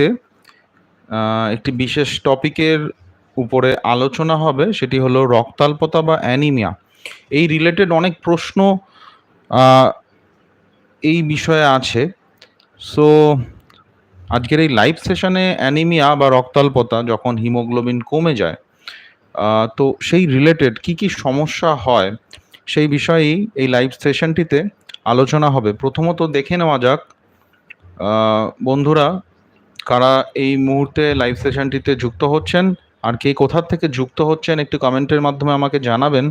ভিত্তিতে একটি বিশেষ টপিকের উপরে আলোচনা হবে, সেটি হলো রক্তাল্পতা বা অ্যানিমিয়া। এই রিলেটেড অনেক প্রশ্ন এই বিষয়ে আছে। সো আজকের এই লাইভ সেশনে অ্যানিমিয়া বা রক্তাল্পতা যখন হিমোগ্লোবিন কমে যায় তো সেই রিলেটেড কি কি সমস্যা হয়, সেই বিষয়েই এই লাইভ সেশনটিতে আলোচনা হবে। প্রথমত দেখে নেওয়া যাক বন্ধুরা কারা এই মুহূর্তে লাইভ সেশনটিতে যুক্ত হচ্ছেন আর কে কোথার থেকে যুক্ত হচ্ছেন একটু কমেন্টের মাধ্যমে আমাকে জানাবেন।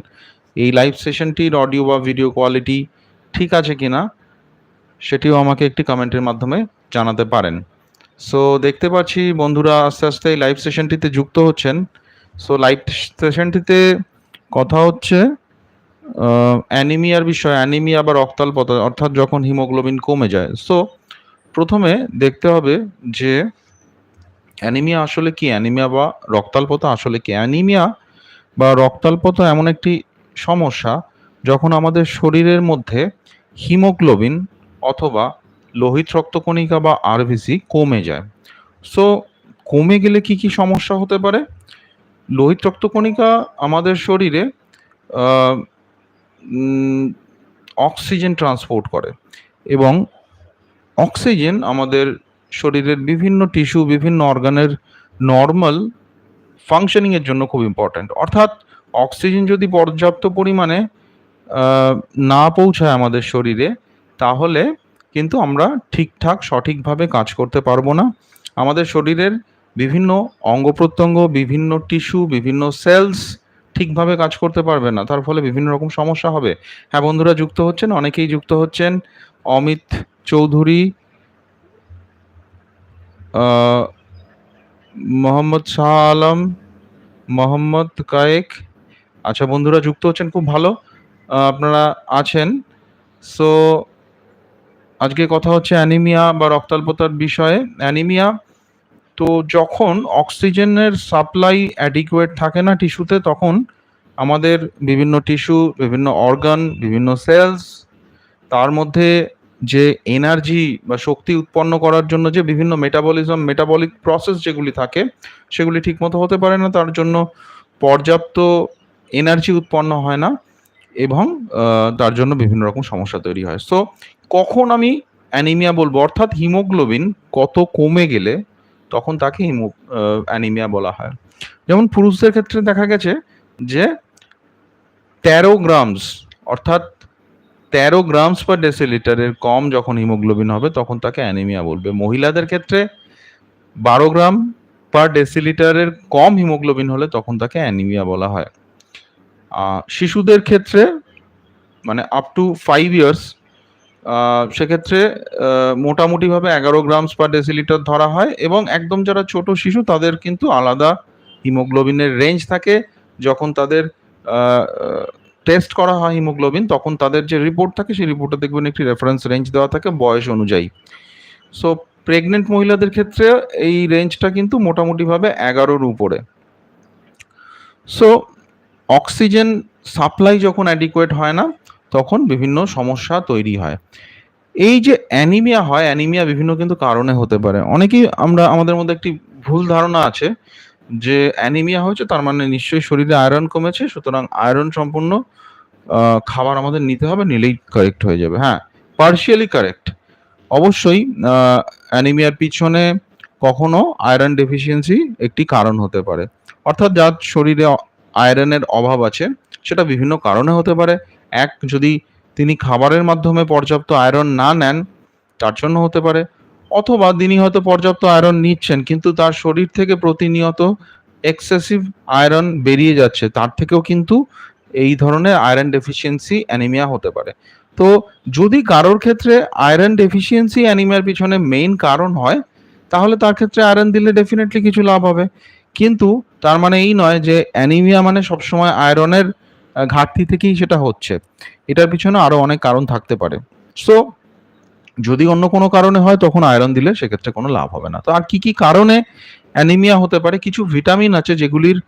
এই লাইভ সেশনটির অডিও বা ভিডিও কোয়ালিটি ঠিক আছে কি না সেটিও আমাকে একটি কমেন্টের মাধ্যমে জানাতে পারেন। সো দেখতে পাচ্ছি বন্ধুরা আস্তে আস্তে এই লাইভ সেশনটিতে যুক্ত হচ্ছেন। সো লাইভ সেশনটিতে কথা হচ্ছে অ্যানিমিয়ার বিষয়। অ্যানিমিয়া বা রক্তাল্পতা, অর্থাৎ যখন হিমোগ্লোবিন কমে যায়। সো প্রথমে দেখতে হবে যে অ্যানিমিয়া আসলে কি? অ্যানিমিয়া বা রক্তাল্পতা আসলে কি? অ্যানিমিয়া বা রক্তাল্পতা এমন একটি সমস্যা যখন আমাদের শরীরের মধ্যে হিমোগ্লোবিন অথবা লোহিত রক্তকণিকা বা আরবিসি কমে যায়। সো কমে গেলে কি কি সমস্যা হতে পারে? লোহিত রক্তকণিকা আমাদের শরীরে অক্সিজেন ট্রান্সপোর্ট করে এবং অক্সিজেন আমাদের শরীরের বিভিন্ন টিস্যু, বিভিন্ন অর্গানের নর্মাল ফাংশনিংয়ের জন্য খুব ইম্পর্ট্যান্ট অর্থাৎ অক্সিজেন যদি পর্যাপ্ত পরিমাণে না পৌঁছায় আমাদের শরীরে, তাহলে কিন্তু আমরা ঠিকঠাক, সঠিকভাবে কাজ করতে পারব না। আমাদের শরীরের বিভিন্ন অঙ্গ প্রত্যঙ্গ, বিভিন্ন টিস্যু, বিভিন্ন সেলস ঠিকভাবে কাজ করতে পারবে না। তার ফলে বিভিন্ন রকম সমস্যা হবে। হ্যাঁ বন্ধুরা, যুক্ত হচ্ছেন? অনেকেই যুক্ত হচ্ছেন। অমিত চৌধুরী মোহাম্মদ শাহ আলম, মোহাম্মদ কায়েক। আচ্ছা বন্ধুরা, যুক্ত হচ্ছেন খুব ভালো। আপনারা আছেন। সো, আজকে কথা হচ্ছে অ্যানিমিয়া বা রক্তাল্পতার বিষয়ে। অ্যানিমিয়া, তো যখন অক্সিজেনের সাপ্লাই অ্যাডিকুয়েট থাকে না টিস্যুতে, তখন আমাদের বিভিন্ন টিস্যু, বিভিন্ন অর্গান, বিভিন্ন সেলস তার মধ্যে যে এনার্জি বা শক্তি উৎপন্ন করার জন্য যে বিভিন্ন মেটাবলিজম মেটাবলিক প্রসেস যেগুলি থাকে, সেগুলি ঠিকমতো হতে পারে না, তার জন্য পর্যাপ্ত এনার্জি উৎপন্ন হয় না এবং তার জন্য বিভিন্ন রকম সমস্যা তৈরি হয়। সো কখন আমি অ্যানিমিয়া বলব? অর্থাৎ হিমোগ্লোবিন কত কমে গেলে তখন তাকে হিমো অ্যানিমিয়া বলা হয়। যেমন পুরুষদের ক্ষেত্রে দেখা গেছে যে তেরো গ্রামস অর্থাৎ তেরো গ্রামস পার ডেসিলিটারের কম যখন হিমোগ্লোবিন হবে, তখন তাকে অ্যানিমিয়া বলবে। মহিলাদের ক্ষেত্রে বারো গ্রাম পার ডেসিলিটারের কম হিমোগ্লোবিন হলে তখন তাকে অ্যানিমিয়া বলা হয়। শিশুদের ক্ষেত্রে মানে আপ টু ফাইভ ইয়ার্স সেক্ষেত্রে মোটামুটিভাবে এগারো গ্রামস পার ডেসিলিটার ধরা হয় এবং একদম যারা ছোট শিশু, তাদের কিন্তু আলাদা হিমোগ্লোবিনের রেঞ্জ থাকে। যখন তাদের টেস্ট করা হয় হিমোগ্লোবিন তখন তাদের যে রিপোর্ট থাকে, সেই রিপোর্টে দেখবেন একটি রেফারেন্স রেঞ্জ দেওয়া থাকে বয়স অনুযায়ী। সো প্রেগনেন্ট মহিলাদের ক্ষেত্রে এই রেঞ্জটা কিন্তু মোটামুটিভাবে এগারোর উপরে। সো অক্সিজেন সাপ্লাই যখন অ্যাডিকুয়েট হয় না, তখন বিভিন্ন সমস্যা তৈরি হয়। এই যে অ্যানিমিয়া হয় অ্যানিমিয়া বিভিন্ন কিন্তু কারণে হতে পারে। অনেকেই আমরা, আমাদের মধ্যে একটি ভুল ধারণা আছে যে অ্যানিমিয়া হয়েছে, তার মানে নিশ্চয়ই শরীরে আয়রন কমেছে, সুতরাং আয়রন সম্পূর্ণ খাবার আমাদের নিতে হবে, নিলেই কারেক্ট হয়ে যাবে হ্যাঁ পার্শিয়ালি কারেক্ট অবশ্যই অ্যানিমিয়ার পিছনে কখনো আয়রন ডেফিসিয়েন্সি একটি কারণ হতে পারে। অর্থাৎ যার শরীরে আয়রনের অভাব আছে, সেটা বিভিন্ন কারণে হতে পারে। এক, যদি তিনি খাবারের মাধ্যমে পর্যাপ্ত আয়রন না নেন, তার জন্য হতে পারে। অথবা তিনি হয়তো পর্যাপ্ত আয়রন নিচ্ছেন, কিন্তু তার শরীর থেকে প্রতিনিয়ত এক্সেসিভ আয়রন বেরিয়ে যাচ্ছে। তার থেকেও কিন্তু এই ধরনের আয়রন ডেফিসিয়েন্সি অ্যানিমিয়া হতে পারে। তো যদি কারোর ক্ষেত্রে আয়রন ডেফিসিয়েন্সি অ্যানিমিয়ার পিছনে মেইন কারণ হয়, তাহলে তার ক্ষেত্রে আয়রন দিলে ডেফিনেটলি কিছু লাভ হবে। কিন্তু তার মানে এই নয় যে অ্যানিমিয়া মানে সবসময় আয়রনের ঘাটতি থেকেই সেটা হচ্ছে। এটার পিছনে আরও অনেক কারণ থাকতে পারে। সো যদি অন্য কোনো কারণে হয়, তখন আয়রন দিলে সেক্ষেত্রে কোনো লাভ হবে না। তো আর কি কি কারণে অ্যানিমিয়া হতে পারে? কিছু ভিটামিন আছে যেগুলির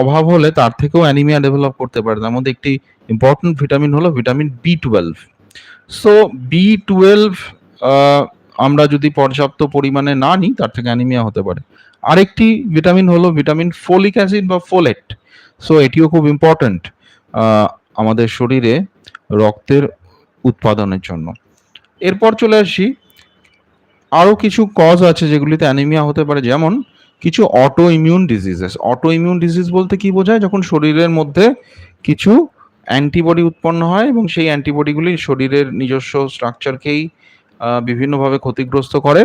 অভাব হলে তার থেকেও অ্যানিমিয়া ডেভেলপ করতে পারে। তার মধ্যে একটি ইম্পর্টেন্ট ভিটামিন হলো vitamin B twelve so B twelve আমরা যদি পর্যাপ্ত পরিমাণে না নিই, তার থেকে অ্যানিমিয়া হতে পারে। আরেকটি ভিটামিন হলো ভিটামিন ফোলিক অ্যাসিড বা ফোলেট সো এটিও খুব ইম্পর্ট্যান্ট আমাদের শরীরে রক্তের উৎপাদনের জন্য। এরপর চলে আসি। আরও কিছু কজ আছে যেগুলিতে অ্যানিমিয়া হতে পারে, যেমন কিছু auto immune diseases auto immune disease বলতে কি বোঝায়? যখন শরীরের মধ্যে কিছু অ্যান্টিবডি উৎপন্ন হয় এবং সেই অ্যান্টিবডিগুলি শরীরের নিজস্ব স্ট্রাকচারকেই বিভিন্নভাবে ক্ষতিগ্রস্ত করে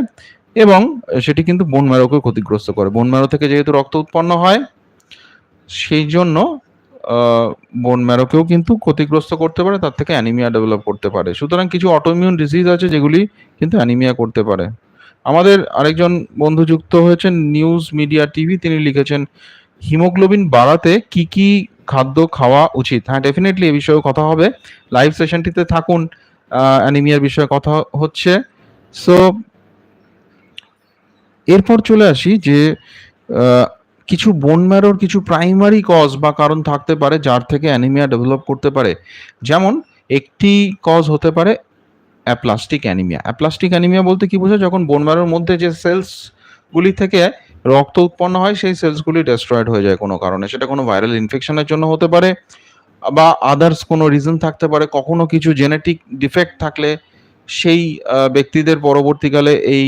এবং সেটি কিন্তু বোন ম্যারোকেও ক্ষতিগ্রস্ত করে। বোন ম্যারো থেকে যেহেতু রক্ত উৎপন্ন হয় সেই জন্য বোন ম্যারোকেও কিন্তু ক্ষতিগ্রস্ত করতে পারে, তার থেকে অ্যানিমিয়া ডেভেলপ করতে পারে। সুতরাং কিছু অটোমিউন ডিজিজ আছে যেগুলি কিন্তু অ্যানিমিয়া করতে পারে। আমাদের আরেকজন বন্ধু যুক্ত হয়েছেন নিউজ মিডিয়া টিভি তিনি লিখেছেন, হিমোগ্লোবিন বাড়াতে কি কি খাদ্য খাওয়া উচিত? হ্যাঁ ডেফিনেটলি এ বিষয়ে কথা হবে। লাইভ সেশনটিতে থাকুন অ্যানিমিয়ার বিষয়ে কথা হচ্ছে। সো এরপর চলে আসি যে কিছু বোন ম্যারোর কিছু প্রাইমারি কজ বা কারণ থাকতে পারে যার থেকে অ্যানিমিয়া ডেভেলপ করতে পারে। যেমন, একটি কজ হতে পারে অ্যাপ্লাস্টিক অ্যানিমিয়া অ্যাপ্লাস্টিক অ্যানিমিয়া বলতে কি বোঝায়? যখন বোন ম্যারোর মধ্যে যে সেলসগুলি থেকে রক্ত উৎপন্ন হয়, সেই সেলসগুলি ডেস্ট্রয়েড হয়ে যায় কোনো কারণে। সেটা কোনো ভাইরাল ইনফেকশনের জন্য হতে পারে বা আদার্স কোনো রিজন থাকতে পারে। কখনো কিছু জেনেটিক ডিফেক্ট থাকলে সেই ব্যক্তিদের পরবর্তীকালে এই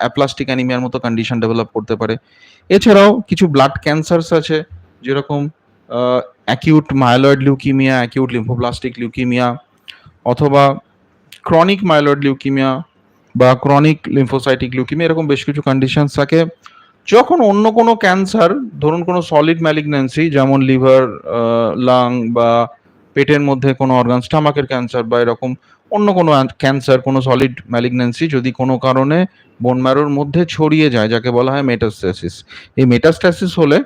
অ্যাপ্লাস্টিক অ্যানিমিয়ার মতো কন্ডিশন ডেভেলপ করতে পারে। এছাড়াও কিছু ব্লাড ক্যান্সারস আছে, যেরকম acute myeloid leukemia acute lymphoblastic leukemia অথবা ক্রনিক মাইলয়েড লিউকিমিয়া বা ক্রনিক লিম্ফোসাইটিক লিউকিমিয়া এরকম বেশ কিছু কন্ডিশনস থাকে। যখন অন্য কোনো ক্যান্সার ধরুন কোনো সলিড ম্যালিগন্যান্সি যেমন লিভার লাং বা পেটের মধ্যে কোনো অর্গান স্টামাকের ক্যান্সার বা এরকম অন্য কোনো ক্যান্সার কোনো সলিড ম্যালিগন্যান্সি যদি কোনো কারণে বোন ম্যারোর মধ্যে ছড়িয়ে যায়, যাকে বলা হয় মেটাস্ট্যাসিস এই মেটাস্ট্যাসিস হলে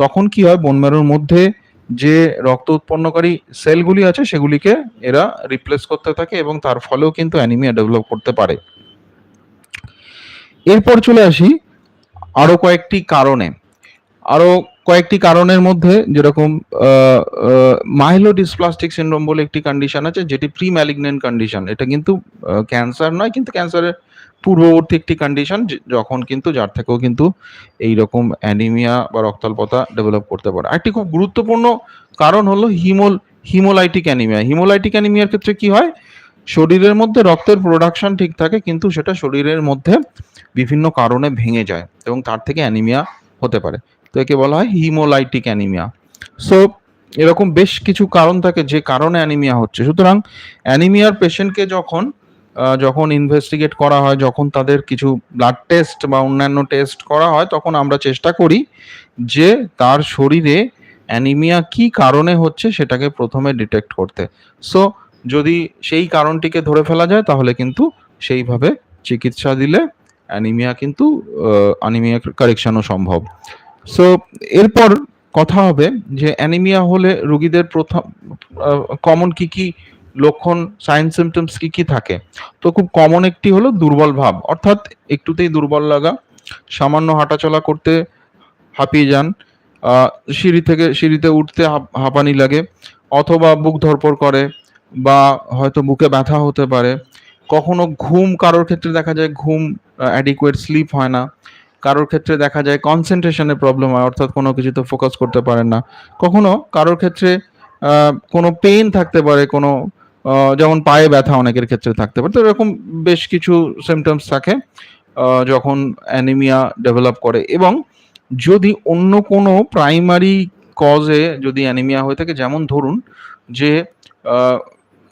তখন কি হয়? বোন ম্যারোর মধ্যে যে রক্ত উৎপন্নকারী সেলগুলি আছে, সেগুলিকে এরা রিপ্লেস করতে থাকে এবং তার ফলেও কিন্তু অ্যানিমিয়া ডেভেলপ করতে পারে। এরপর চলে আসি আরও কয়েকটি কারণে। আরও কয়েকটি কারণের মধ্যে যেরকম মাইলো ডিসপ্লাস্টিক সিন্ড্রোম বলে একটি কন্ডিশন আছে, যেটি প্রি ম্যালিগনেন্ট কন্ডিশন এটা কিন্তু ক্যান্সার নয়, কিন্তু ক্যান্সারের পূর্ববর্তী একটি কন্ডিশন যখন কিন্তু, যার থেকেও কিন্তু এই রকম অ্যানিমিয়া বা রক্তাল্পতা ডেভেলপ করতে পারে। একটি খুব গুরুত্বপূর্ণ কারণ হলো হিমোল হিমোলাইটিক অ্যানিমিয়া হিমোলাইটিক অ্যানিমিয়ার ক্ষেত্রে কি হয়? শরীরের মধ্যে রক্তের প্রোডাকশন ঠিক থাকে, কিন্তু সেটা শরীরের মধ্যে বিভিন্ন কারণে ভেঙে যায় এবং তার থেকে অ্যানিমিয়া হতে পারে। তো একে বলা হয় হিমোলাইটিক অ্যানিমিয়া। সো এরকম বেশ কিছু কারণ থাকে যে কারণে অ্যানিমিয়া হচ্ছে। সুতরাং অ্যানিমিয়ার পেশেন্টকে যখন যখন ইনভেস্টিগেট করা হয়, যখন তাদের কিছু ব্লাড টেস্ট বা অন্যান্য টেস্ট করা হয়, তখন আমরা চেষ্টা করি যে তার শরীরে অ্যানিমিয়া কি কারণে হচ্ছে সেটাকে প্রথমে ডিটেক্ট করতে। সো যদি সেই কারণটিকে ধরে ফেলা যায়, তাহলে কিন্তু সেইভাবে চিকিৎসা দিলে অ্যানিমিয়া কিন্তু অ্যানিমিয়া কারেকশনও সম্ভব। সো এরপর কথা হবে যে অ্যানিমিয়া হলে রোগীদের প্রথম কমন কি কি লক্ষণ সাইন সিমটমস কি কি থাকে? তো খুব কমন একটি হলো দুর্বল ভাব। অর্থাৎ একটুতেই দুর্বল লাগা, সামান্য হাঁটাচলা করতে হাঁপিয়ে যান সিঁড়ি থেকে, সিঁড়িতে উঠতে হাঁপানি লাগে, অথবা বুক ধরপড় করে, বা হয়তো বুকে ব্যথা হতে পারে। কখনো ঘুম কারোর ক্ষেত্রে দেখা যায়, ঘুম অ্যাডিকুয়েট স্লিপ হয় না। কারোর ক্ষেত্রে দেখা যায় কনসেন্ট্রেশনের প্রবলেম হয়, অর্থাৎ কোনো কিছুতে ফোকাস করতে পারেন না। কখনো কারোর ক্ষেত্রে কোনো পেইন থাকতে পারে, কোনো যেমন পায়ে ব্যথা অনেকের ক্ষেত্রে থাকতে পারে। তো এরকম বেশ কিছু সিমটমস থাকে যখন অ্যানিমিয়া ডেভেলপ করে। এবং যদি অন্য কোনো প্রাইমারি কজে যদি অ্যানিমিয়া হয়ে থাকে, যেমন ধরুন যে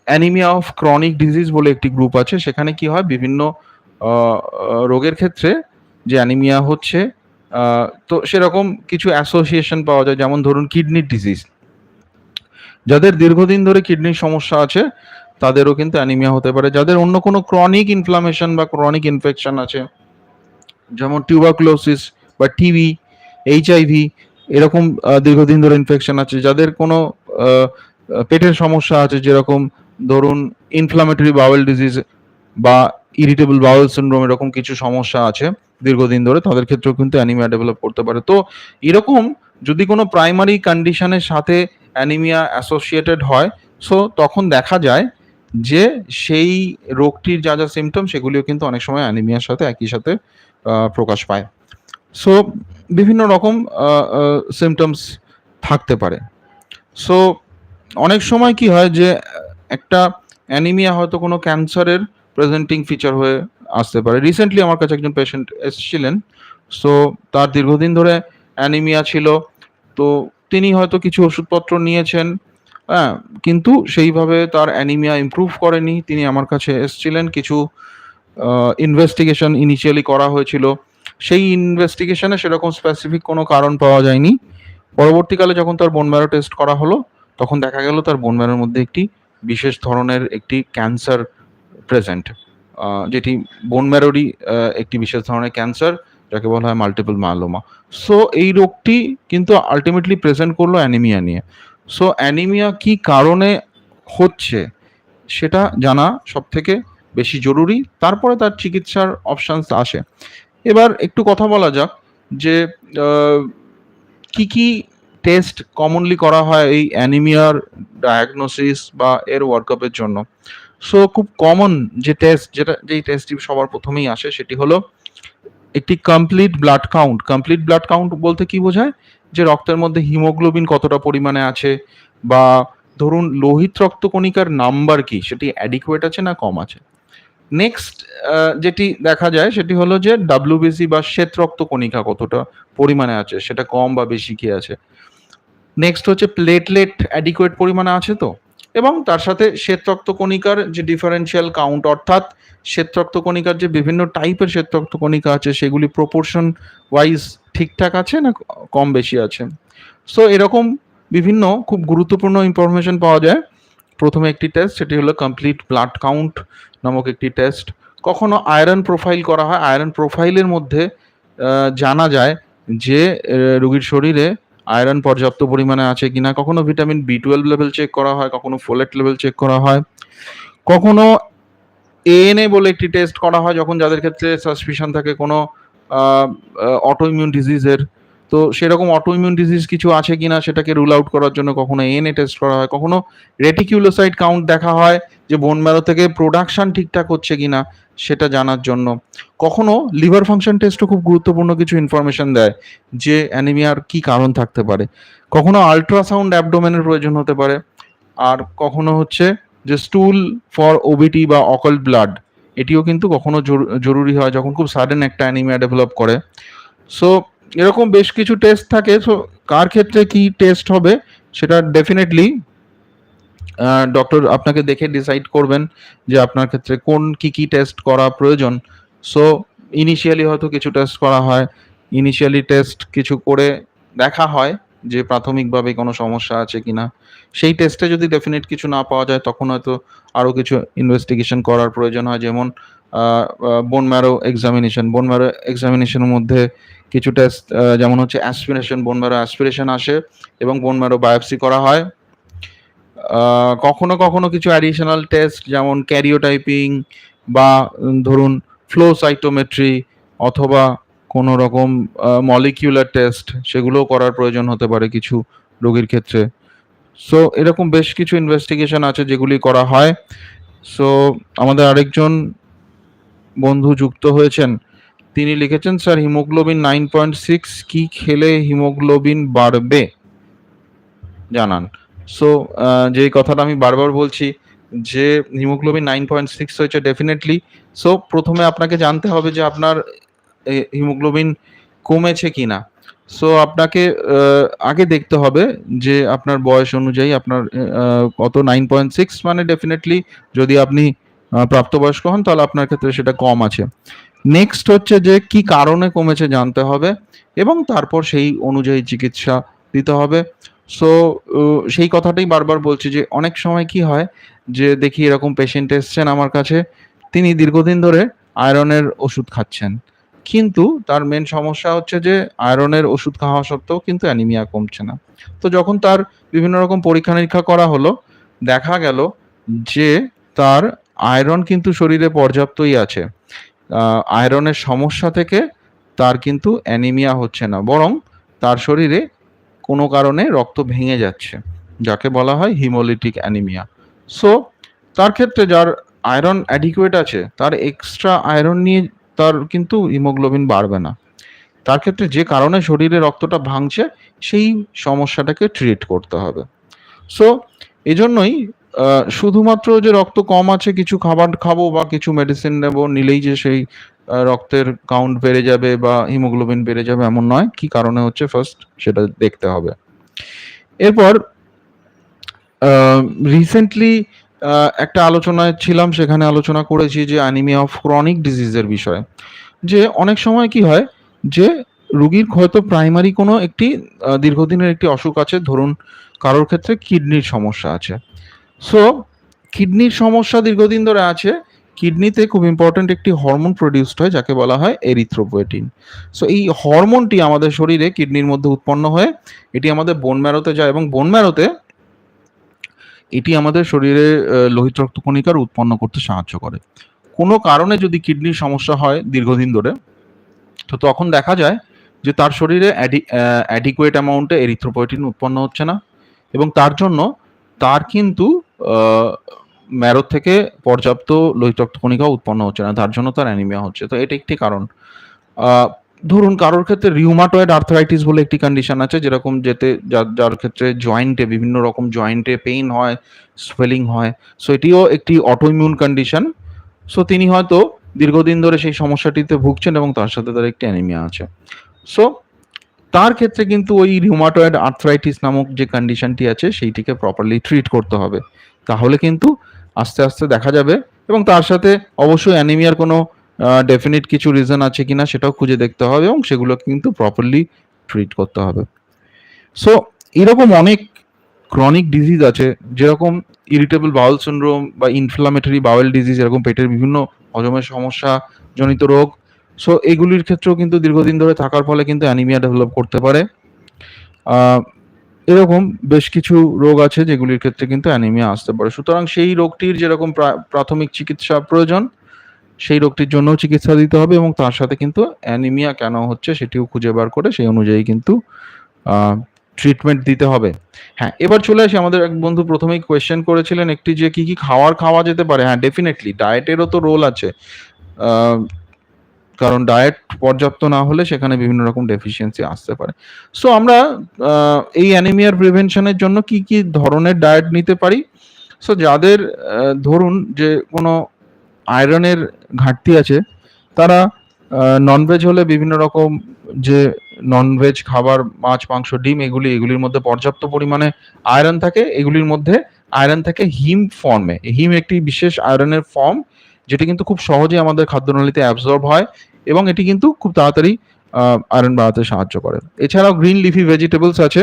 অ্যানিমিয়া অফ ক্রনিক ডিজিজ বলে একটি গ্রুপ আছে, সেখানে কি হয়? বিভিন্ন রোগের ক্ষেত্রে যে অ্যানিমিয়া হচ্ছে তো সেরকম কিছু অ্যাসোসিয়েশন পাওয়া যায়, যেমন ধরুন কিডনির ডিজিজ যাদের দীর্ঘদিন ধরে কিডনির সমস্যা আছে, তাদেরও কিন্তু অ্যানিমিয়া হতে পারে। যাদের অন্য কোনো ক্রনিক ইনফ্লামেশন বা ক্রনিক ইনফেকশন আছে, যেমন টিউবারক্লোসিস বা টিবি এইচআইভি এরকম দীর্ঘদিন ধরে ইনফেকশন আছে। যাদের কোনো পেটের সমস্যা আছে, যেরকম ধরুন ইনফ্লামেটরি বাউল ডিজিজ বা ইরিটেবল বাউল সিন্ড্রোম এরকম কিছু সমস্যা আছে দীর্ঘদিন ধরে তাদের ক্ষেত্রেও কিন্তু অ্যানিমিয়া ডেভেলপ করতে পারে। তো এরকম যদি কোনো প্রাইমারি কন্ডিশনের সাথে অ্যানিমিয়া অ্যাসোসিয়েটেড হয় সো তখন দেখা যায় যে সেই রোগটির যা যা সিমটম সেগুলিও কিন্তু অনেক সময় অ্যানিমিয়ার সাথে একই সাথে প্রকাশ পায়। সো বিভিন্ন রকম সিমটমস থাকতে পারে। সো অনেক সময় কি হয় যে একটা অ্যানিমিয়া হয়তো কোনো ক্যান্সারের প্রেজেন্টিং ফিচার হয়ে আসতে পারে। রিসেন্টলি আমার কাছে একজন পেশেন্ট এসেছিলেন সো তার দীর্ঘদিন ধরে অ্যানিমিয়া ছিল, তো তিনি হয়তো কিছু ওষুধপত্র নিয়েছেন হ্যাঁ কিন্তু সেইভাবে তার অ্যানিমিয়া ইমপ্রুভ করেনি। তিনি আমার কাছে এসেছিলেন, কিছু ইনভেস্টিগেশন ইনিশিয়ালি করা হয়েছিল। সেই ইনভেস্টিগেশনে সেরকম স্পেসিফিক কোনো কারণ পাওয়া যায়নি। পরবর্তীকালে যখন তার বোন ম্যারো টেস্ট করা হলো, তখন দেখা গেল তার বোন ম্যারোর মধ্যে একটি বিশেষ ধরনের একটি ক্যান্সার প্রেজেন্ট যেটি বোন ম্যারোরই একটি বিশেষ ধরনের ক্যান্সার যাকে বলা হয় মাল্টিপল মায়োলোমা সো এই রোগটি কিন্তু আলটিমেটলি প্রেজেন্ট করল অ্যানিমিয়া নিয়ে। সো অ্যানিমিয়া কি কারণে হচ্ছে সেটা জানা সব থেকে বেশি জরুরি। তারপরে তার চিকিৎসার অপশানস আসে। এবার একটু কথা বলা যাক যে কি কি টেস্ট কমনলি করা হয় এই অ্যানিমিয়ার ডায়াগনোসিস বা এর ওয়ার্কআপের জন্য। সো খুব কমন যে টেস্ট যেটা, যেই টেস্টটি সবার প্রথমেই আসে, সেটি হলো একটি complete blood count complete blood count বলতে কি বোঝায়? যে রক্তের মধ্যে হিমোগ্লোবিন কতটা পরিমাণে আছে, বা ধরুন লোহিত রক্তকণিকার নাম্বার কি, সেটি অ্যাডিকুয়েট আছে না কম আছে? নেক্সট যেটি দেখা যায়, সেটি হলো যে ডাব্লিউবিসি বা শ্বেত রক্তকণিকা কতটা পরিমাণে আছে, সেটা কম বা বেশি কি আছে? নেক্সট হচ্ছে প্লেটলেট অ্যাডিকুয়েট পরিমাণে আছে তো? এবং তার সাথে শ্বেত রক্তকণিকার যে ডিফারেন্সিয়াল কাউন্ট অর্থাৎ শ্বেত রক্তকণিকার যে বিভিন্ন টাইপের শ্বেত রক্তকণিকা আছে, সেগুলি প্রপোর্শন ওয়াইজ ঠিকঠাক আছে না কম বেশি আছে? সো এরকম বিভিন্ন খুব গুরুত্বপূর্ণ ইনফরমেশন পাওয়া যায়। প্রথমে একটি টেস্ট সেটি হলো কমপ্লিট ব্লাড কাউন্ট নামক একটি টেস্ট কখনো আয়রন প্রোফাইল করা হয়। আয়রন প্রোফাইলের মধ্যে জানা যায় যে রোগীর শরীরে আয়রন পর্যাপ্ত পরিমাণে আছে কিনা, কখনো vitamin B twelve level check করা হয়, কখনো ফোলেট লেভেল চেক করা হয়, কখনো এএনএ বলে একটি টেস্ট করা হয়, যখন যাদের ক্ষেত্রে সাসপিশন থাকে কোনো অটো ইমিউন ডিজিজের তো সেরকম অটো ইমিউন ডিজিজ কিছু আছে কিনা সেটাকে রুল আউট করার জন্য কখনো এএনএ টেস্ট করা হয়, কখনো রেটিকিউলোসাইট কাউন্ট দেখা হয় যে বোন ম্যারো থেকে প্রোডাকশন ঠিকঠাক হচ্ছে কিনা সেটা জানার জন্য। কখনো লিভার ফাংশন টেস্টও খুব গুরুত্বপূর্ণ কিছু ইনফরমেশন দেয় যে অ্যানিমিয়ার কি কারণ থাকতে পারে। কখনো আল্ট্রাসাউন্ড অ্যাবডোমেনের প্রয়োজন হতে পারে। আর কখনো হচ্ছে যে স্টুল ফর ওবিটি বা অকল্ট ব্লাড এটিও কিন্তু কখনো জরু- জরুরি হয় যখন খুব সাডেন একটা অ্যানিমিয়া ডেভেলপ করে। সো এরকম বেশ কিছু টেস্ট থাকে সো কার ক্ষেত্রে কি টেস্ট হবে সেটা ডেফিনেটলি ডক্টর আপনাকে দেখে ডিসাইড করবেন যে আপনার ক্ষেত্রে কোন কি কি টেস্ট করা প্রয়োজন। সো ইনিশিয়ালি হয়তো কিছু টেস্ট করা হয় ইনিশিয়ালি টেস্ট কিছু করে দেখা হয়। যে প্রাথমিকভাবে কোনো সমস্যা আছে কিনা, সেই টেস্টে যদি ডেফিনেট কিছু না পাওয়া যায়, তখন হয়তো আরও কিছু ইনভেস্টিগেশন করার প্রয়োজন হয়। যেমন bone marrow examination bone marrow এক্সামিনেশনের মধ্যে কিছু টেস্ট যেমন হচ্ছে অ্যাসপিরেশন বোন ম্যারো অ্যাসপিরেশন আসে এবং বোন ম্যারো বায়োপসি করা হয়। কখনো কখনো কিছু অ্যাডিশনাল টেস্ট যেমন ক্যারিওটাইপিং বা ধরুন ফ্লো সাইটোমেট্রি অথবা কোনো রকম মলিকিউলার টেস্ট সেগুলোও করার প্রয়োজন হতে পারে কিছু রোগীর ক্ষেত্রে। সো এরকম বেশ কিছু ইনভেস্টিগেশন আছে যেগুলি করা হয়। সো আমাদের আরেকজন বন্ধু যুক্ত হয়েছেন। তিনি লিখেছেন, sir, haemoglobin nine point six কি খেলে হিমোগ্লোবিন বাড়বে? জানান। সো যে কথাটা আমি বারবার বলছি, যে হিমোগ্লোবিন নাইন পয়েন্ট সিক্স হয়েছে ডেফিনেটলি সো প্রথমে আপনাকে জানতে হবে যে আপনার হিমোগ্লোবিন কমেছে কিনা? সো আপনাকে আগে দেখতে হবে যে আপনার বয়স অনুযায়ী আপনার কত? নাইন পয়েন্ট সিক্স মানে ডেফিনেটলি যদি আপনি প্রাপ্তবয়স্ক হন, তাহলে আপনার ক্ষেত্রে সেটা কম আছে। নেক্সট হচ্ছে যে কি কারণে কমেছে জানতে হবে এবং তারপর সেই অনুযায়ী চিকিৎসা দিতে হবে। সো সেই কথাটাই বারবার বলছি যে অনেক সময় কি হয় যে দেখি এরকম পেশেন্ট এসছেন আমার কাছে, তিনি দীর্ঘদিন ধরে আয়রনের ওষুধ খাচ্ছেন। কিন্তু তার মেন সমস্যা হচ্ছে যে আয়রনের ওষুধ খাওয়া সত্ত্বেও কিন্তু অ্যানিমিয়া কমছে না। তো যখন তার বিভিন্ন রকম পরীক্ষা নিরীক্ষা করা হলো, দেখা গেল যে তার আয়রন কিন্তু শরীরে পর্যাপ্তই আছে। আয়রনের সমস্যা থেকে তার কিন্তু অ্যানিমিয়া হচ্ছে না, বরং তার শরীরে কোনো কারণে রক্ত ভেঙে যাচ্ছে, যাকে বলা হয় হিমোলিটিক অ্যানিমিয়া সো তার ক্ষেত্রে যার আয়রন অ্যাডিকুয়েট আছে, তার এক্সট্রা আয়রন নিয়ে তার কিন্তু হিমোগ্লোবিন বাড়বে না। তার ক্ষেত্রে যে কারণে শরীরে রক্তটা ভাঙছে, সেই সমস্যাটাকে ট্রিট করতে হবে। সো এজন্যই শুধুমাত্র যে রক্ত কম আছে, কিছু খাবার খাব বা কিছু মেডিসিন নেব, নিলেই যে সেই রক্তের কাউন্ট বেড়ে যাবে বা হিমোগ্লোবিন বেড়ে যাবে এমন নয়। কি কারণে হচ্ছে? ফার্স্ট সেটা দেখতে হবে। এরপর রিসেন্টলি একটা আলোচনায় ছিলাম, সেখানে আলোচনা করেছি যে অ্যানিমিয়া অফ ক্রনিক ডিজিজের বিষয়ে। যে অনেক সময় কি হয়, যে রুগীর হয়তো প্রাইমারি কোনো একটি দীর্ঘদিনের একটি অসুখ আছে, ধরুন কারোর ক্ষেত্রে কিডনির সমস্যা আছে। সো কিডনির সমস্যা দীর্ঘদিন ধরে আছে কিডনিতে খুব ইম্পর্ট্যান্ট একটি হরমোন প্রডিউসড হয়, যাকে বলা হয় এরিথ্রোপোয়েটিন সো এই হরমোনটি আমাদের শরীরে কিডনির মধ্যে উৎপন্ন হয়ে, এটি আমাদের বোন ম্যারোতে যায় এবং বোন ম্যারোতে এটি আমাদের শরীরে লোহিত রক্তকণিকার উৎপন্ন করতে সাহায্য করে। কোনো কারণে যদি কিডনির সমস্যা হয় দীর্ঘদিন ধরে, তো তখন দেখা যায় যে তার শরীরে অ্যাডিকুয়েট অ্যামাউন্টে এরিথ্রোপয়েটিন উৎপন্ন হচ্ছে না এবং তার জন্য তার কিন্তু ম্যারো থেকে পর্যাপ্ত লোহিত রক্তকণিকা উৎপন্ন হচ্ছে না, তার জন্য তার অ্যানিমিয়া হচ্ছে। তো এটা একটি কারণ। ধরুন কারোর ক্ষেত্রে রিউমাটয়েড আর্থারাইটিস বলে একটি কন্ডিশন আছে, যেরকম যেতে যার যার ক্ষেত্রে জয়েন্টে বিভিন্ন রকম জয়েন্টে পেইন হয় সোয়েলিং হয় সো এটিও একটি অটোইমিউন কন্ডিশন সো তিনি হয়তো দীর্ঘদিন ধরে সেই সমস্যাটিতে ভুগছেন এবং তার সাথে তার একটি অ্যানিমিয়া আছে। সো তার ক্ষেত্রে কিন্তু ওই রিউমাটয়েড আর্থরাইটিস নামক যে কন্ডিশনটি আছে, সেইটিকে প্রপারলি ট্রিট করতে হবে। তাহলে কিন্তু আস্তে আস্তে দেখা যাবে এবং তার সাথে অবশ্যই অ্যানিমিয়ার কোনো ডেফিনিট কিছু রিজন আছে কিনা সেটাও খুঁজে দেখতে হবে এবং সেগুলো কিন্তু প্রপারলি ট্রিট করতে হবে। সো এরকম অনেক ক্রনিক ডিজিজ আছে, যেরকম ইরিটেবল বাউল সিন্ড্রোম বা ইনফ্লামেটরি বাউল ডিজিজ এরকম পেটের বিভিন্ন হজমের সমস্যা জনিত রোগ। সো এগুলির ক্ষেত্রেও কিন্তু দীর্ঘদিন ধরে থাকার ফলে কিন্তু অ্যানিমিয়া ডেভেলপ করতে পারে। এরকম বেশ কিছু রোগ আছে যেগুলির ক্ষেত্রে কিন্তু অ্যানিমিয়া আসতে পারে। সুতরাং সেই রোগটির যেরকম প্রা- প্রাথমিক চিকিৎসা প্রয়োজন সেই রোগটির জন্য চিকিৎসা দিতে হবে এবং তার সাথে কিন্তু অ্যানিমিয়া কেন হচ্ছে সেটিও খুঁজে বার করে সেই অনুযায়ী কিন্তু ট্রিটমেন্ট দিতে হবে। হ্যাঁ এবার চলে আসি। আমাদের এক বন্ধু প্রথমেই কোয়েশ্চেন করেছিলেন একটি যে কি কি খাওয়ার খাওয়া যেতে পারে। হ্যাঁ ডেফিনেটলি ডায়েটেরও তো রোল আছে। কারণ ডায়েট পর্যাপ্ত না হলে সেখানে বিভিন্ন রকম ডেফিসিয়েন্সি আসতে পারে। সো আমরা এই অ্যানিমিয়ার প্রিভেনশনের জন্য কি কি ধরনের ডায়েট নিতে পারি? সো যাদের ধরুন যে কোনো আয়রনের ঘাটতি আছে। তারা ননভেজ হলে বিভিন্ন রকম যে ননভেজ খাবার, মাছ, মাংস, ডিম, এগুলি, এগুলির মধ্যে পর্যাপ্ত পরিমাণে আয়রন থাকে। এগুলির মধ্যে আয়রন থাকে হিম ফর্মে। হিম একটি বিশেষ আয়রনের ফর্ম, যেটি কিন্তু খুব সহজে আমাদের খাদ্যনালীতে অ্যাবজর্ব হয় এবং এটি কিন্তু খুব তাড়াতাড়ি আয়রন বাড়াতে সাহায্য করে। এছাড়াও গ্রিন লিফি ভেজিটেবলস আছে।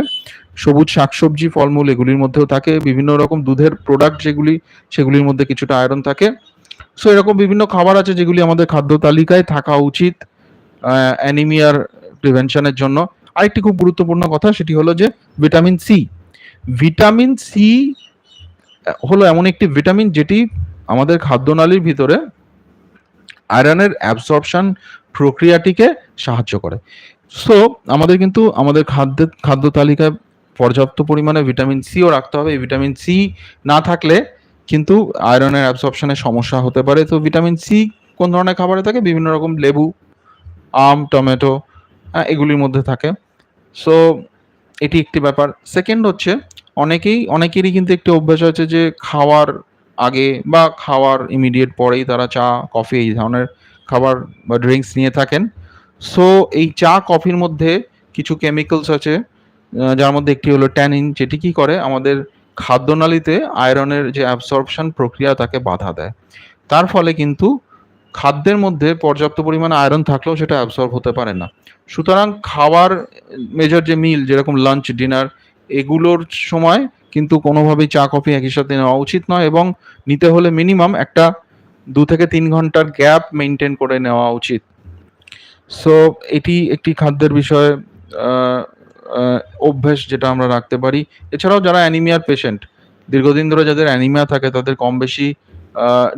সবুজ শাকসবজি, ফলমূল এগুলির মধ্যেও থাকে। বিভিন্ন রকম দুধের প্রোডাক্ট যেগুলি, সেগুলির মধ্যে কিছুটা আয়রন থাকে। সো এরকম বিভিন্ন খাবার আছে যেগুলি আমাদের খাদ্য তালিকায় থাকা উচিত অ্যানিমিয়ার প্রিভেনশনের জন্য। আরেকটি খুব গুরুত্বপূর্ণ কথা সেটি হলো যে ভিটামিন সি ভিটামিন সি হলো এমন একটি ভিটামিন যেটি আমাদের খাদ্যনালীর ভিতরে আয়রনের অ্যাবসর্পশন প্রক্রিয়াটিকে সাহায্য করে। সো আমাদের কিন্তু আমাদের খাদ্য খাদ্য তালিকায় পর্যাপ্ত পরিমাণে ভিটামিন সিও রাখতে হবে। এই ভিটামিন সি না থাকলে কিন্তু আয়রনের অ্যাবসর্পশনের সমস্যা হতে পারে। তো ভিটামিন সি কোন ধরনের খাবারে থাকে? বিভিন্ন রকম লেবু, আম, টমেটো এগুলির মধ্যে থাকে। সো এটি একটি ব্যাপার। সেকেন্ড হচ্ছে, অনেকেই, অনেকেরই কিন্তু একটি অভ্যাস আছে যে খাওয়ার আগে বা খাওয়ার ইমিডিয়েট পরেই তারা চা কফি এই ধরনের খাবার বা ড্রিঙ্কস নিয়ে থাকেন। সো এই চা কফির মধ্যে কিছু কেমিক্যালস আছে যার মধ্যে একটি হলো ট্যানিন যেটি কি করে? আমাদের খাদ্যনালীতে আয়রনের যে অ্যাবসর্পশন প্রক্রিয়া তাকে বাধা দেয়। তার ফলে কিন্তু খাদ্যের মধ্যে পর্যাপ্ত পরিমাণে আয়রন থাকলেও সেটা অ্যাবসর্ব হতে পারে না। সুতরাং খাওয়ার মেজর যে মিল যেরকম লাঞ্চ ডিনার এগুলোর সময় কিন্তু কোনোভাবেই চা কফি একই সাথে নেওয়া উচিত নয় এবং নিতে হলে মিনিমাম একটা দু থেকে তিন ঘণ্টার গ্যাপ মেনটেন করে নেওয়া উচিত। সো এটি একটি খাদ্যের বিষয়ে অভ্যেস যেটা আমরা রাখতে পারি। এছাড়াও যারা অ্যানিমিয়ার পেশেন্ট দীর্ঘদিন ধরে যাদের অ্যানিমিয়া থাকে, তাদের কম বেশি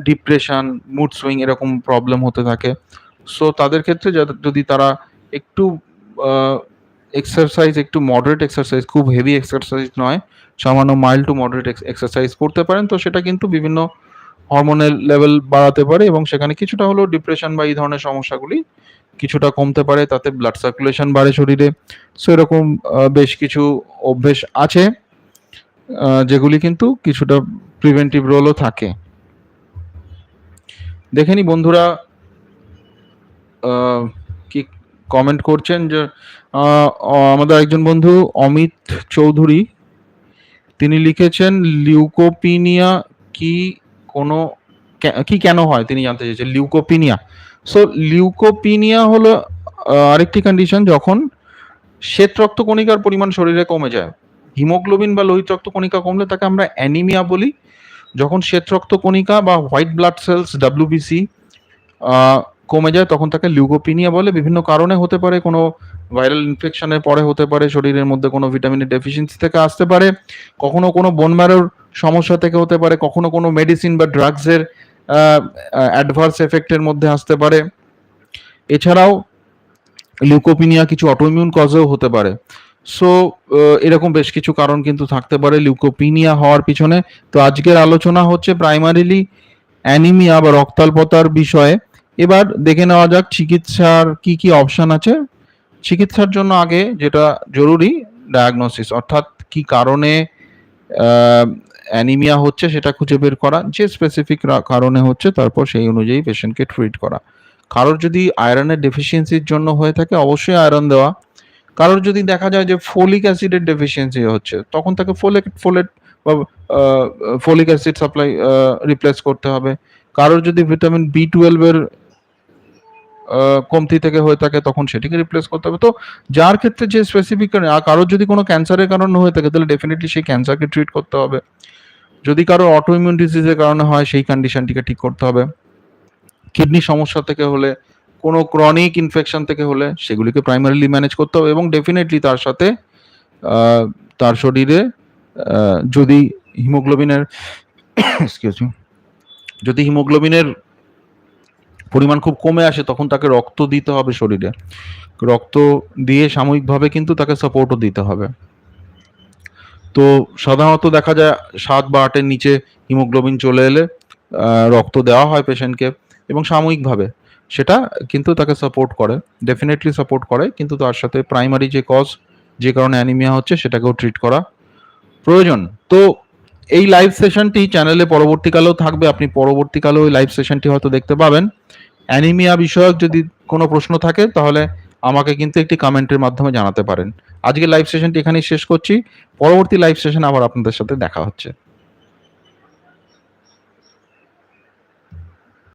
ডিপ্রেশন মুড সুইং এরকম প্রবলেম হতে থাকে। সো তাদের ক্ষেত্রে যদি তারা একটু এক্সারসাইজ একটু মডারেট এক্সারসাইজ খুব হেভি এক্সারসাইজ নয়, সামান্য মাইল্ড টু মডারেট এক্সারসাইজ করতে পারেন, তো সেটা কিন্তু বিভিন্ন হরমোনের লেভেল বাড়াতে পারে এবং সেখানে কিছুটা হলেও ডিপ্রেশন বা এই ধরনের সমস্যাগুলি কিছুটা কমতে পারে, তাতে ব্লাড সার্কুলেশন বাড়ে শরীরে। সো এরকম বেশ কিছু অভ্যেস আছে যেগুলি কিন্তু কিছুটা প্রিভেন্টিভ রোলও থাকে। দেখে নি বন্ধুরা কি কমেন্ট করছেন যে আমাদের একজন বন্ধু অমিত চৌধুরী, তিনি লিখেছেন, লিউকোপিনিয়া কি কোনো কে- কেন হয় তিনি জানতে চেয়েছেন? লিউকোপিনিয়া। সো লিউকোপিনিয়া হলো আরেকটি কন্ডিশন যখন শ্বেত রক্ত কণিকার পরিমাণ শরীরে কমে যায়। হিমোগ্লোবিন বা লোহিত রক্ত কণিকা কমলে তাকে আমরা অ্যানিমিয়া বলি। যখন শ্বেত রক্ত কণিকা বা হোয়াইট ব্লাড সেলস ডাব্লিউবিসি কমে যায়, তখন তাকে লিউকোপিনিয়া বলে। বিভিন্ন কারণে হতে পারে, কোনো ভাইরাল ইনফেকশনের পরে হতে পারে, শরীরের মধ্যে কোনো ভিটামিনের ডেফিসিয়েন্সি থেকে আসতে পারে। কখনো কোনো বোন ম্যারোর সমস্যা থেকে হতে পারে, কখনো কোনো মেডিসিন বা ড্রাগসের অ্যাডভার্স এফেক্টের মধ্যে আসতে পারে। এছাড়াও লিউকোপিনিয়া কিছু অটোইমিউন কজেও হতে পারে। সো এরকম বেশ কিছু কারণ কিন্তু থাকতে পারে লিউকোপিনিয়া হওয়ার পিছনে। তো আজকের আলোচনা হচ্ছে প্রাইমারিলি অ্যানিমিয়া বা রক্তাল্পতার বিষয়ে। এবার দেখে নেওয়া যাক চিকিৎসার কি কি অপশন আছে। চিকিৎসার জন্য আগে যেটা জরুরি ডায়াগনোসিস অর্থাৎ কি কারণে অ্যানিমিয়া হচ্ছে সেটা খুঁজে বের করা, যে স্পেসিফিক কারণে হচ্ছে তারপর সেই অনুযায়ী পেশেন্টকে ট্রিট করা। কারোর যদি আয়রনের ডেফিসিয়েন্সির জন্য হয়ে থাকে, অবশ্যই আয়রন দেওয়া। কারোর যদি দেখা যায় যে ফোলিক অ্যাসিডের ডেফিসিয়েন্সি হচ্ছে, তখন তাকে ফোলেট ফোলেট বা ফোলিক অ্যাসিড সাপ্লাই রিপ্লেস করতে হবে। কারোর যদি ভিটামিন বি টুয়েলভের কমতি থেকে হয়ে থাকে, তখন সেটিকে রিপ্লেস করতে হবে। তো যার ক্ষেত্রে যে স্পেসিফিক আর কারোর যদি কোনো ক্যান্সারের কারণে হয়ে থাকে, তাহলে ডেফিনেটলি সেই ক্যান্সারকে ট্রিট করতে হবে। যদি কারও অটোইমিউন ডিজিজের কারণে হয়, সেই কন্ডিশনটিকে ঠিক করতে হবে। কিডনি সমস্যা থেকে হলে, কোনো ক্রনিক ইনফেকশন থেকে হলে, সেগুলিকে প্রাইমারিলি ম্যানেজ করতে হবে এবং ডেফিনেটলি তার সাথে তার শরীরে যদি হিমোগ্লোবিনের এক্সকিউজ যদি হিমোগ্লোবিনের পরিমাণ খুব কমে আসে, তখন তাকে রক্ত দিতে হবে শরীরে। রক্ত দিয়ে সাময়িকভাবে কিন্তু তাকে সাপোর্টও দিতে হবে। তো সাধারণত দেখা যায় সাত বা আটের নিচে হিমোগ্লোবিন চলে এলে রক্ত দেওয়া হয় পেশেন্টকে এবং সাময়িকভাবে। সেটা কিন্তু তাকে সাপোর্ট করে ডেফিনেটলি সাপোর্ট করে, কিন্তু তার সাথে প্রাইমারি যে কজ যে কারণে অ্যানিমিয়া হচ্ছে, সেটাকেও ট্রিট করা প্রয়োজন। তো এই লাইভ সেশনটি চ্যানেলে পরবর্তীকালেও থাকবে। আপনি পরবর্তীকালেও ওই লাইভ সেশনটি হয়তো দেখতে পাবেন। অ্যানিমিয়া বিষয়ক যদি কোনো প্রশ্ন থাকে, তাহলে আমাকে কিন্তু একটি কমেন্টের মাধ্যমে জানাতে পারেন। আজকে লাইভ সেশনটি এখানেই শেষ করছি। পরবর্তী লাইভ সেশন আবার আপনাদের সাথে দেখা হচ্ছে।